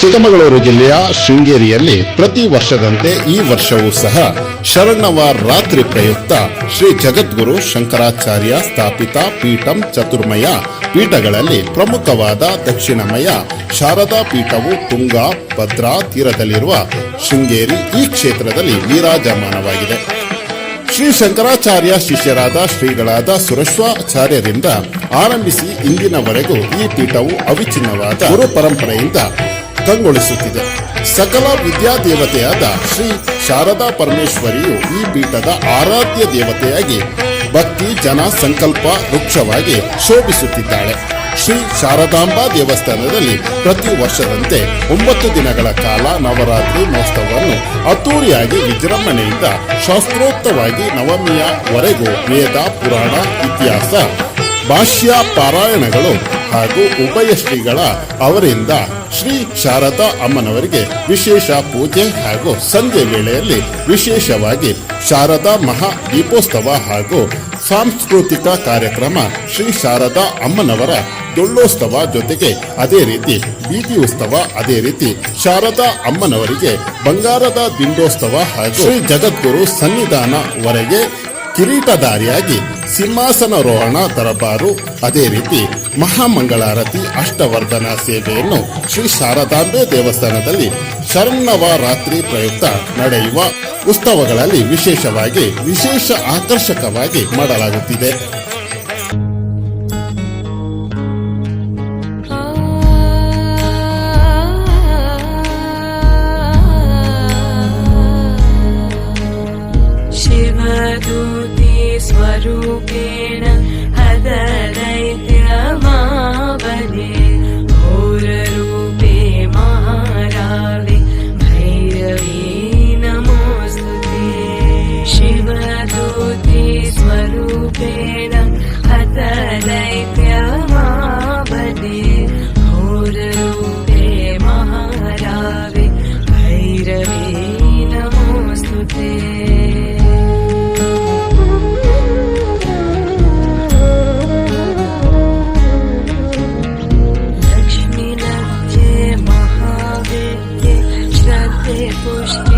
ಚಿಕ್ಕಮಗಳೂರು ಜಿಲ್ಲೆಯ ಶೃಂಗೇರಿಯಲ್ಲಿ ಪ್ರತಿ ವರ್ಷದಂತೆ ಈ ವರ್ಷವೂ ಸಹ ಶರಣವ ರಾತ್ರಿ ಪ್ರಯುಕ್ತ ಶ್ರೀ ಜಗದ್ಗುರು ಶಂಕರಾಚಾರ್ಯ ಸ್ಥಾಪಿತ ಪೀಠಂ ಚತುರ್ಮಯ ಪೀಠಗಳಲ್ಲಿ ಪ್ರಮುಖವಾದ ದಕ್ಷಿಣಮಯ ಶಾರದಾ ಪೀಠವು ತುಂಗಾ, ಭದ್ರಾ ತೀರದಲ್ಲಿರುವ ಶೃಂಗೇರಿ ಈ ಕ್ಷೇತ್ರದಲ್ಲಿ ವಿರಾಜಮಾನವಾಗಿದೆ. ಶ್ರೀ ಶಂಕರಾಚಾರ್ಯ ಶಿಷ್ಯರಾದ ಶ್ರೀಗಳಾದ ಸುರಶ್ವಾಚಾರ್ಯರಿಂದ ಆರಂಭಿಸಿ ಇಂದಿನವರೆಗೂ ಈ ಪೀಠವು ಅವಿಚ್ಛಿನ್ನವಾದ ಗುರು ಪರಂಪರೆಯಿಂದ ಕಂಗೊಳಿಸುತ್ತಿದೆ ಸಕಲ ವಿದ್ಯಾದೇವತೆಯಾದ ಶ್ರೀ ಶಾರದಾ ಪರಮೇಶ್ವರಿಯು ಈ ಪೀಠದ ಆರಾಧ್ಯ ದೇವತೆಯಾಗಿ, ಭಕ್ತಿ, ಜನ, ಸಂಕಲ್ಪ, ವೃಕ್ಷವಾಗಿ ಶೋಭಿಸುತ್ತಿದ್ದಾಳೆ. ಶ್ರೀ ಶಾರದಾಂಬಾ ದೇವಸ್ಥಾನದಲ್ಲಿ ಪ್ರತಿ ವರ್ಷದಂತೆ ಒಂಬತ್ತು ದಿನಗಳ ಕಾಲ ನವರಾತ್ರಿ ಮಹೋತ್ಸವವನ್ನು ಅದ್ದೂರಿಯಾಗಿ ವಿಜೃಂಭಣೆಯಿಂದ ಶಾಸ್ತ್ರೋಕ್ತವಾಗಿ ನವಮಿಯವರೆಗೂ ವೇದ, ಪುರಾಣ, ಇತಿಹಾಸ, ಭಾಷ್ಯ, ಪಾರಾಯಣಗಳು ಹಾಗೂ ಉಭಯ ಶ್ರೀಗಳ ಅವರಿಂದ ಶ್ರೀ ಶಾರದಾ ಅಮ್ಮನವರಿಗೆ ವಿಶೇಷ ಪೂಜೆ ಹಾಗೂ ಸಂಜೆ ವೇಳೆಯಲ್ಲಿ ವಿಶೇಷವಾಗಿ ಶಾರದಾ ಮಹಾ ದೀಪೋತ್ಸವ ಹಾಗೂ ಸಾಂಸ್ಕೃತಿಕ ಕಾರ್ಯಕ್ರಮ ಶ್ರೀ ಶಾರದಾ ಅಮ್ಮನವರ ಡೊಳ್ಳೋತ್ಸವ ಜೊತೆಗೆ ಅದೇ ರೀತಿ ಬೀದಿ ಉತ್ಸವ, ಅದೇ ರೀತಿ ಶಾರದಾ ಅಮ್ಮನವರಿಗೆ ಬಂಗಾರದ ದಿಂಡೋತ್ಸವ ಹಾಗೂ ಶ್ರೀ ಜಗದ್ಗುರು ಸನ್ನಿಧಾನವರೆಗೆ ಕಿರೀಟಧಾರಿಯಾಗಿ ಸಿಂಹಾಸನಾರೋಹಣ ದರಬಾರು. ಅದೇ ರೀತಿ ಮಹಾಮಂಗಳಾರತಿ, ಅಷ್ಟವರ್ಧನ ಸೇವೆಯನ್ನು ಶ್ರೀ ಶಾರದಾಂಬೆ ದೇವಸ್ಥಾನದಲ್ಲಿ ಶರಣವ ರಾತ್ರಿ ಪ್ರಯುಕ್ತ ನಡೆಯುವ ಉತ್ಸವಗಳಲ್ಲಿ ವಿಶೇಷವಾಗಿ, ವಿಶೇಷ ಆಕರ್ಷಕವಾಗಿ ಮಾಡಲಾಗುತ್ತಿದೆ. स्वरूपेण हददैत्यमावने घोररूपे महारावे भैरवी नमोऽस्तु ते शिवदूते स्वरूपेण हतदैत्यमावने push